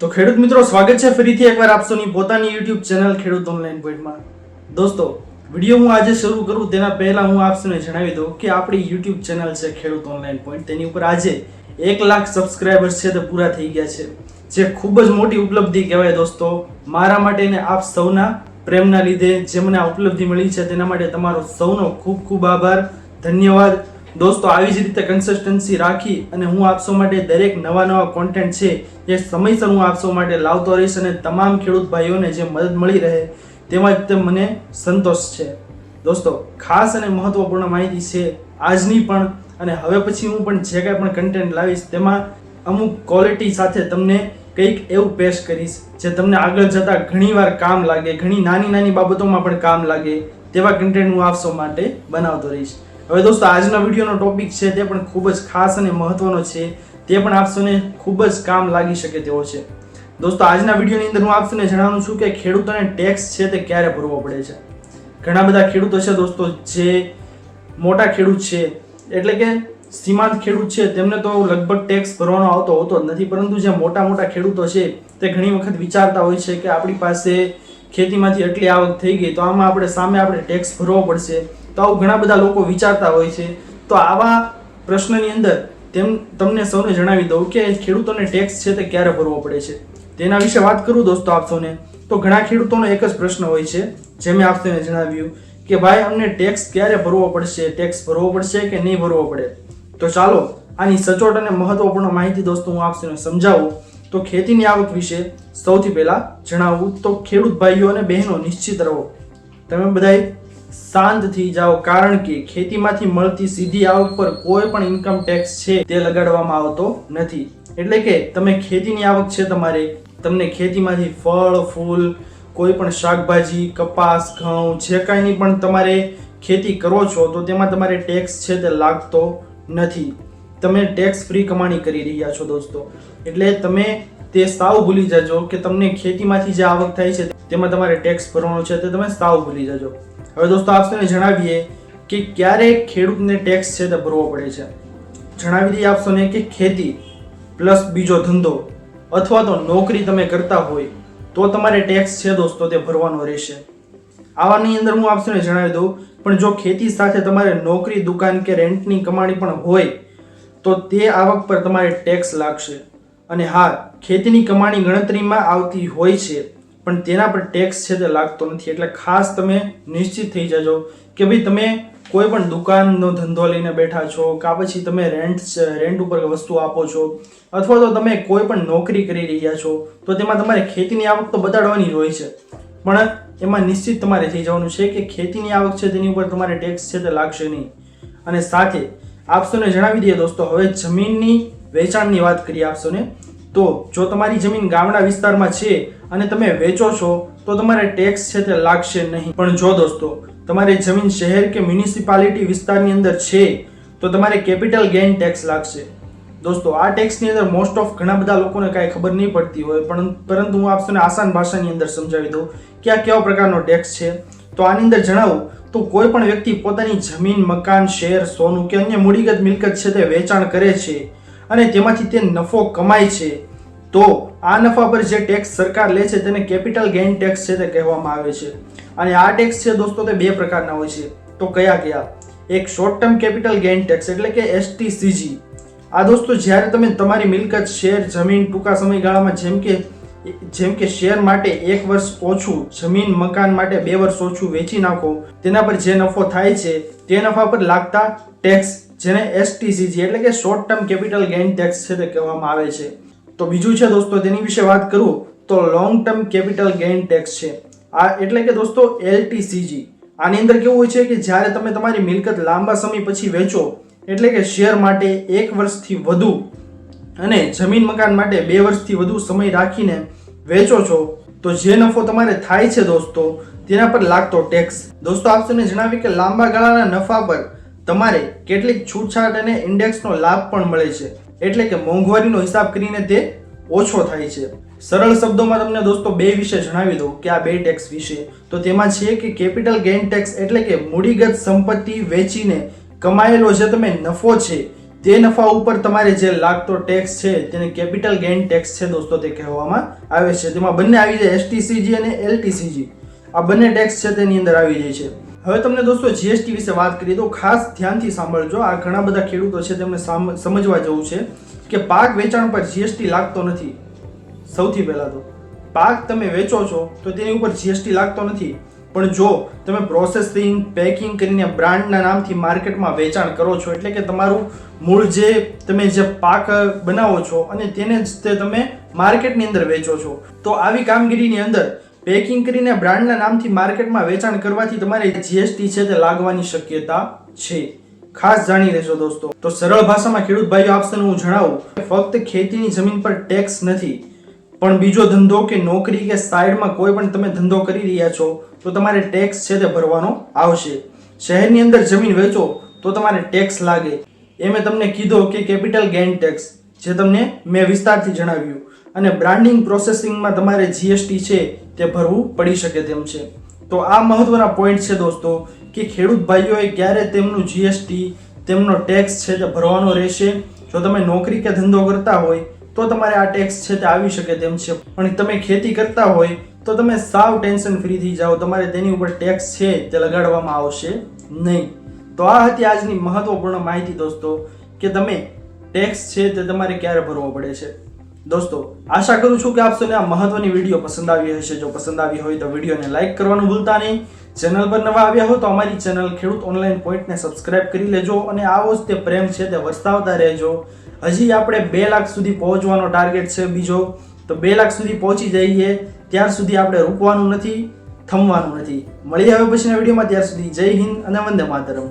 તો ખેડૂત મિત્રો, સ્વાગત છે ફરીથી એકવાર આપસોની પોતાની યુટ્યુબ ચેનલ ખેડૂત ઓનલાઈન પોઈન્ટમાં દોસ્તો, વીડિયો હું આજે શરૂ કરું, તેના પહેલાં હું આપ સૌને જણાવી દઉં કે આપણી યુટ્યુબ ચેનલ છે ખેડૂત ઓનલાઈન પોઈન્ટ તેની ઉપર આજે એક લાખ સબસ્ક્રાઇબર્સ છે તે પૂરા થઈ ગયા છે, જે ખૂબ જ મોટી ઉપલબ્ધિ કહેવાય દોસ્તો. મારા માટે ને આપ સૌના પ્રેમના લીધે જે મને આ ઉપલબ્ધિ મળી છે, તેના માટે તમારો સૌનો ખૂબ ખૂબ આભાર. ધન્યવાદ. દોસ્તો, આવી જ રીતે કન્સિસ્ટન્સી રાખી અને હું આપ માટે દરેક નવા નવા કોન્ટેન્ટ છે જે સમયસર હું આપ માટે લાવતો રહીશ અને તમામ ખેડૂત ભાઈઓને જે મદદ મળી રહે તેમાં તે મને સંતોષ છે. દોસ્તો, ખાસ અને મહત્વપૂર્ણ માહિતી છે આજની પણ અને હવે પછી હું પણ જે કાંઈ પણ કન્ટેન્ટ લાવીશ તેમાં અમુક ક્વોલિટી સાથે તમને કંઈક એવું પેશ કરીશ, જે તમને આગળ જતાં ઘણીવાર કામ લાગે, ઘણી નાની નાની બાબતોમાં પણ કામ લાગે તેવા કન્ટેન્ટ હું આપ માટે બનાવતો રહીશ. હવે દોસ્તો, આજના વિડીયોનો ટોપિક છે તે પણ ખૂબ જ ખાસ અને મહત્વનો છે. તે પણ આપ ખૂબ જ કામ લાગી શકે તેવો છે. દોસ્તો, આજના વિડીયોની અંદર હું આપ જણાવું છું કે ખેડૂતોને ટેક્સ છે તે ક્યારે ભરવો પડે છે. ઘણા બધા ખેડૂતો છે દોસ્તો, જે મોટા ખેડૂત છે, એટલે કે સીમાંત ખેડૂત છે, તેમને તો લગભગ ટેક્સ ભરવાનો આવતો હોતો જ નથી, પરંતુ જે મોટા મોટા ખેડૂતો છે, તે ઘણી વખત વિચારતા હોય છે કે આપણી પાસે ખેતીમાંથી એટલી આવક થઈ ગઈ, તો આમાં આપણે સામે આપણે ટેક્સ ભરવો પડશે. આવું ઘણા બધા લોકો વિચારતા હોય છે. તો આવા પ્રશ્નની અંદર તેમ, તમને સૌને જણાવી દઉં કે ખેડૂતોને ટેક્સ છે તે ક્યારે ભરવો પડે છે? તેના વિશે વાત કરું દોસ્તો આપ તો ઘણા ખેડૂતોનો એક જ પ્રશ્ન હોય છે, જે મેં આપ જણાવ્યું કે ભાઈ, અમને ટેક્સ ક્યારે ભરવો પડશે? ટેક્સ ભરવો પડશે કે નહીં ભરવો પડે? તો ચાલો, આની સચોટ અને મહત્વપૂર્ણ માહિતી દોસ્તો હું આપ સમજાવું. તો ખેતીની આવક વિશે સૌથી પહેલાં જણાવું. તો ખેડૂત ભાઈઓ અને બહેનો નિશ્ચિત રહો. તમે બધાય શાંત થઈ જાઓ કારણ કે ખેતીમાંથી મળતી સીધી આવક પર કોઈ પણ ઇન્કમ ટેક્સ છે તે લગાડવામાં આવતો નથી. એટલે કે તમે ખેતીની આવક છે તમારે, તમને ખેતીમાંથી ફળ, ફૂલ, કોઈ પણ શાકભાજી, કપાસ, ઘઉં, જે કાંઈની પણ તમારે ખેતી કરો છો, તો તેમાં તમારે ટેક્સ છે તે લાગતો નથી. તમે ટેક્સ ફ્રી કમાણી કરી રહ્યા છો દોસ્તો. એટલે તમે તે સાવ ભૂલી જજો કે તમને ખેતીમાંથી જે આવક થાય છે તેમાં તમારે ટેક્સ ભરવાનો છે તે તમે સાવ ભૂલી જજો. હવે દોસ્તો આપને જણાવીએ કે ક્યારે ખેડૂતને ટેક્સ છે તે ભરવો પડે છે. જણાવી દઈએ આપશોને કે ખેતી પ્લસ બીજો ધંધો અથવા તો નોકરી તમે કરતા હોય તો તમારે ટેક્સ છે દોસ્તો તે ભરવાનો રહેશે. આવાની અંદર હું આપશોને જણાવી દઉં, પણ જો ખેતી સાથે તમારે નોકરી, દુકાન કે રેન્ટની કમાણી પણ હોય, તો તે આવક પર તમારે ટેક્સ લાગશે. અને હા, ખેતીની કમાણી ગણતરીમાં આવતી હોય છે. પણ તેના પર ટેક્સ છે તે લાગતો નથી. એટલે ખાસ તમે નિશ્ચિત થઈ જજો કે ભાઈ તમે કોઈ પણ દુકાનનો ધંધો લઈને બેઠા છો કાં પછી તમે રેન્ટ રેન્ટ ઉપર વસ્તુ આપો છો અથવા તો તમે કોઈ પણ નોકરી કરી રહ્યા છો, તો તેમાં તમારે ખેતીની આવક તો બતાડવાની જ હોય છે. પણ એમાં નિશ્ચિત તમારે થઈ જવાનું છે કે ખેતીની આવક છે તેની ઉપર તમારે ટેક્સ છે તે લાગશે નહીં. અને સાથે આપસોને જણાવી દઈએ દોસ્તો, હવે જમીનની વેચાણની વાત કરીએ આપસોને તો જો તમારી જમીન ગામડા વિસ્તારમાં છે અને તમે વેચો છો, તો તમારે ટેક્સ છે તે લાગશે નહીં. પણ જો દોસ્તો, તમારી જમીન શહેર કે મ્યુનિસિપાલિટી વિસ્તારની અંદર છે, તો તમારે કેપિટલ ગેઇન ટેક્સ લાગશે. દોસ્તો, આ ટેક્સની અંદર મોસ્ટ ઓફ ઘણા બધા લોકોને કાંઈ ખબર નહીં પડતી હોય, પણ પરંતુ હું આપશોને આસાન ભાષાની અંદર સમજાવી દઉં કે આ કેવા પ્રકારનો ટેક્સ છે. તો આની અંદર જણાવું, તો કોઈ પણ વ્યક્તિ પોતાની જમીન, મકાન શેર સોનું કે અન્ય મૂડીગત મિલકત છે તે વેચાણ કરે છે. અને તેમાંથી તે નફો કમાય છે, તો આ નફા પર જે ટેક્સ સરકાર લે છે તેને કેપિટલ ગેઇન ટેક્સ છે તે કહેવામાં આવે છે. અને આ ટેક્સ છે દોસ્તો તે બે પ્રકારના હોય છે. તો કયા કયા? એક short term capital gain tax એટલે કે એસટીસીજી આ દોસ્તો જ્યારે તમે તમારી મિલકત, શેર, જમીન, ટૂંકા સમયગાળામાં જેમ કે જેમ કે શેર માટે એક વર્ષ ઓછું, જમીન, મકાન માટે બે વર્ષ ઓછું વેચી નાખો, તેના પર જે નફો થાય છે, તે નફા પર લાગતા ટેક્સ જેને એસટીસીજી એટલે કે short term capital gain tax છે તે કહેવામાં આવે છે. તો બીજું છે દોસ્તો, તેની વિશે વાત કરું, તો long term capital gain tax છે. આ એટલે કે દોસ્તો એલટીસીજી આની અંદર કેવું હોય છે કે જ્યારે તમે તમારી મિલકત લાંબા સમય પછી વેચો, એટલે કે શેર માટે એક વર્ષથી વધુ અને જમીન મકાન માટે બે વર્ષથી વધુ સમય રાખીને વેચો છો, તો જે નફો તમારે થાય છે દોસ્તો, તેના પર લાગતો ટેક્સ દોસ્તો આપને જણાવી કે લાંબા ગાળાના નફા પર તમારે કેટલીક છૂટછાટ અને ઇન્ડેક્સનો લાભ પણ મળે છે. એટલે કે મોંઘવારીનો હિસાબ કરીને તે ઓછો થાય છે. સરળ શબ્દોમાં તમને દોસ્તો બે વિશે જણાવી દઉં કે આ બે ટેક્સ વિશે. તો તેમાં છે કે કેપિટલ ગેઇન ટેક્સ એટલે કે મૂડીગત સંપત્તિ વેચીને કમાયેલો જે તમે નફો છે, તે નફા ઉપર તમારે જે લાગતો ટેક્સ છે, તેને કેપિટલ ગેઇન ટેક્સ છે દોસ્તો તે કહેવામાં આવે છે. તેમાં બંને આવી જાય એસટીસીજી અને એલટીસીજી આ બંને ટેક્સ છે તેની અંદર આવી જાય છે. હવે તમને દોસ્તો જીએસટી વિશે વાત કરીએ તો ખાસ ધ્યાનથી સાંભળજો. આ ઘણા બધા ખેડૂતો છે, તેમને સમજવા જેવું છે કે પાક વેચાણ પર જીએસટી લાગતો નથી. સૌથી પહેલાં તો. પાક તમે વેચો છો, તો તેની ઉપર જીએસટી લાગતો નથી. પણ જો તમે પ્રોસેસિંગ પેકિંગ કરીને બ્રાન્ડના નામથી માર્કેટમાં વેચાણ કરો છો, એટલે કે તમારું મૂળ જે તમે જે પાક બનાવો છો અને તેને જ તે તમે માર્કેટની અંદર વેચો છો. તો આવી કામગીરીની અંદર પેકિંગ કરીને બ્રાન્ડના નામથી માર્કેટમાં વેચાણ કરવાથી તમારે જીએસટી છે તે લાગવાની શક્યતા છે. ખાસ જાણી લેજો દોસ્તો. તો સરળ ભાષામાં ખેડૂત ભાઈઓ આપશે હું જણાવું ફક્ત ખેતીની જમીન પર ટેક્સ નથી, પણ બીજો ધંધો કે નોકરી કે સાઈડમાં કોઈ પણ તમે ધંધો કરી રહ્યા છો, તો તમારે ટેક્સ છે તે ભરવાનો આવશે. શહેરની અંદર જમીન વેચો, તો તમારે ટેક્સ લાગે. એ મેં તમને કીધો કે કેપિટલ ગેઇન ટેક્સ, જે તમને મેં વિસ્તારથી જણાવ્યું. અને બ્રાન્ડિંગ પ્રોસેસિંગમાં તમારે જીએસટી છે તે ભરવું પડી શકે તેમ છે. તો આ મહત્વના પોઈન્ટ છે દોસ્તો, કે ખેડૂત ભાઈઓએ ક્યારે તેમનું જીએસટી તેમનો ટેક્સ છે તે ભરવાનો રહેશે. જો તમે નોકરી કે ધંધો કરતા હોય, તો તમારે આ ટેક્સ છે તે આવી શકે તેમ છે. પણ તમે ખેતી કરતા હોય, તો તમે સાવ ટેન્શન ફ્રી થઈ જાઓ. તમારે તેની ઉપર ટેક્સ છે તે લગાડવામાં આવશે નહીં. તો આ હતી આજની મહત્વપૂર્ણ માહિતી દોસ્તો, કે તમે ટેક્સ છે તે તમારે ક્યારે ભરવો પડે છે. દોસ્તો, આશા કરું છું કે આપ સૌને આ મહત્વની વીડિયો પસંદ આવી હશે. જો પસંદ આવી હોય તો વિડીયોને લાઈક કરવાનું ભૂલતા નહીં. ચેનલ પર નવા આવ્યા હો તો અમારી ચેનલ ખેડૂત ઓનલાઈન પોઈન્ટને સબસ્ક્રાઇબ કરી લેજો અને આવો જ તે પ્રેમ છે તે વરસાવતા રહેજો. હજી આપણે બે લાખ સુધી પહોંચવાનો ટાર્ગેટ છે બીજો. તો બે લાખ સુધી પહોંચી જઈએ. ત્યાર સુધી આપણે રૂકવાનું નથી, થમવાનું નથી. મળીએ હવે પછીના વિડીયોમાં. ત્યાર સુધી જય હિન્દ અને વંદે માતરમ.